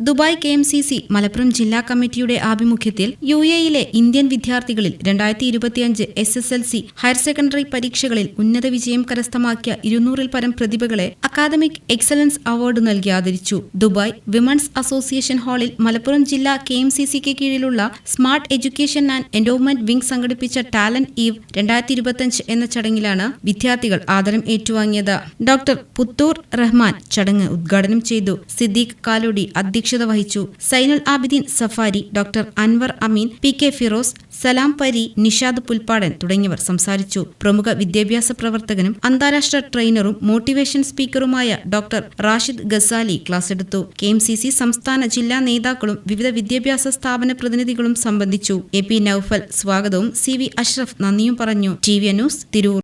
Dubai K M C C Malappuram ജില്ലാ കമ്മിറ്റിയുടെ ആഭിമുഖ്യത്തിൽ യു എയിലെ ഇന്ത്യൻ വിദ്യാർത്ഥികളിൽ രണ്ടായിരത്തി ഇരുപത്തിയഞ്ച് S S L C higher secondary പരീക്ഷകളിൽ ഉന്നത വിജയം കരസ്ഥമാക്കിയ ഇരുന്നൂറിൽ പരം പ്രതിഭകളെ അക്കാദമിക് എക്സലൻസ് അവാർഡ് നൽകി ആദരിച്ചു. ദുബായ് വിമൻസ് അസോസിയേഷൻ ഹാളിൽ മലപ്പുറം ജില്ലാ കെ എം സി സിക്ക് കീഴിലുള്ള smart education and endowment wing സംഘടിപ്പിച്ച ടാലന്റ് ഈവ് രണ്ടായിരത്തി ഇരുപത്തിയഞ്ച് എന്ന ചടങ്ങിലാണ് വിദ്യാർത്ഥികൾ ആദരം ഏറ്റുവാങ്ങിയത്. ഡോക്ടർ പുത്തൂർ റഹ്മാൻ ചടങ്ങ് ഉദ്ഘാടനം ചെയ്തു. സിദ്ദീഖ് കാലോടി അധ്യക്ഷത വഹിച്ചു. Zainul Abideen Safari doctor Anwar Ameen P K Firoz Salam പരി നിഷാദ് പുൽപ്പാടൻ തുടങ്ങിയവർ സംസാരിച്ചു. പ്രമുഖ വിദ്യാഭ്യാസ പ്രവർത്തകനും അന്താരാഷ്ട്ര ട്രെയിനറും മോട്ടിവേഷൻ സ്പീക്കറുമായ ഡോക്ടർ റാഷിദ് ഗസാലി ക്ലാസ് എടുത്തു. കെ സംസ്ഥാന ജില്ലാ നേതാക്കളും വിവിധ വിദ്യാഭ്യാസ സ്ഥാപന പ്രതിനിധികളും സംബന്ധിച്ചു. എ പി നൌഫൽ സ്വാഗതവും സി വി അഷ്റഫ് നന്ദിയും പറഞ്ഞു. T V news Tirur.